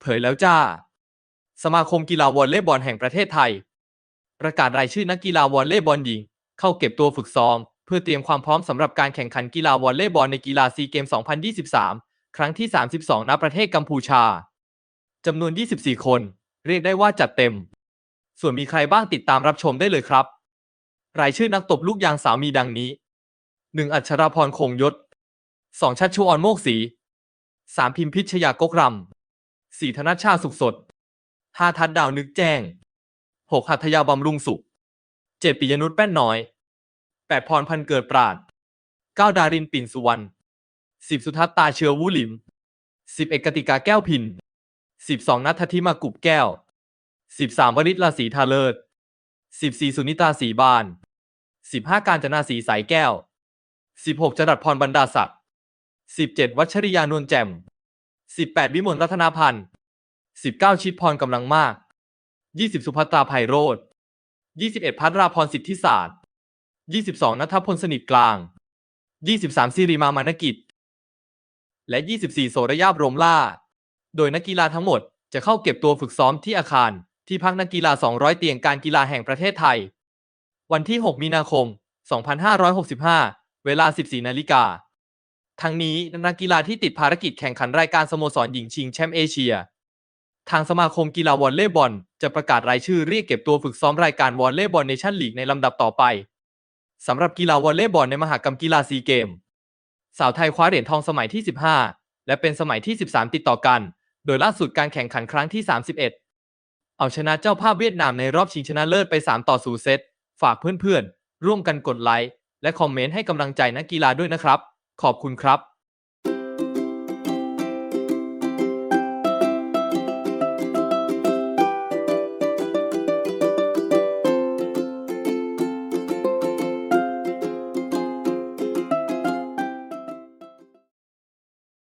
เผยแล้วจ้า สมาคมกีฬาวอลเลย์บอลแห่งประเทศไทย ประกาศรายชื่อนักกีฬาวอลเลย์บอลหญิง เข้าเก็บตัวฝึกซ้อม เพื่อเตรียมความพร้อมสำหรับการแข่งขันกีฬาวอลเลย์บอลในกีฬาซีเกม 2023 ครั้งที่ 32 ณ ประเทศกัมพูชาจำนวน 24 คน เรียกได้ว่าจัดเต็ม ส่วนมีใครบ้างติดตามรับชมได้เลยครับ รายชื่อนักตบลูกยางสาวมีดังนี้ 1. อัชราพรคงยศ 2. ชัชชุออนโมกศรี 3. พิมพิชยากกรำ 4. ธนชชาสุขสด 5. ทัดดาวนึกแจ้ง 6. หัตถยาบำรุงสุข 7. ปิยนุชแป้นน้อย 8. พรพันเกิดปราด 9. ดารินปิ่นสุวรรณ 10. สุทัศน์ตาเชื้อวุลิม 11. กติกาแก้วพิน 12. นัทธิมากุบแก้ว 13. วริศราศีทาเลิศ 14. สุนิตาสีบาน 15. การจนาสีสายแก้ว 16. จรัสพรบรรดาศักดิ์ 17. วัชริยานวลแจ่ม 18. วิมลรัตนาพันธ์ 19. ชิดพรกำลังมาก 20. สุภัตราไพโรธ 21. พัทราพรสิทธิศาสตร์ 22. นัทพลสนิทกลาง 23. สิริมามานกิจ และ 24 โสระยาบรมล่า โดยนักกีฬาทั้งหมดจะเข้าเก็บตัวฝึกซ้อมที่อาคาร ที่พักนักกีฬา 200 เตียงการกีฬาแห่งประเทศไทย วันที่ 6 มีนาคม 2565 เวลา 14 นาฬิกา ทั้งนี้นักกีฬาที่ติดภารกิจแข่งขันรายการสโมสรหญิงชิงแชมป์เอเชีย ทางสมาคมกีฬาวอลเลย์บอล จะประกาศรายชื่อเรียกเก็บตัวฝึกซ้อมรายการวอลเลย์บอลเนชั่นลีกในลำดับต่อไปสำหรับกีฬาวอลเลย์บอลในมหกรรมกีฬาซีเกม สาวไทยคว้าเหรียญทองสมัยที่ 15 และเป็นสมัยที่ 13 ติดต่อกัน โดยล่าสุดการแข่งขันครั้งที่ 31 เอาชนะเจ้าภาพเวียดนามในรอบชิงชนะเลิศไป 3 ต่อ0เซตฝากเพื่อนๆ ร่วมกันกดไลค์และคอมเมนต์ให้กำลังใจนักกีฬาด้วยนะครับ ขอบคุณครับ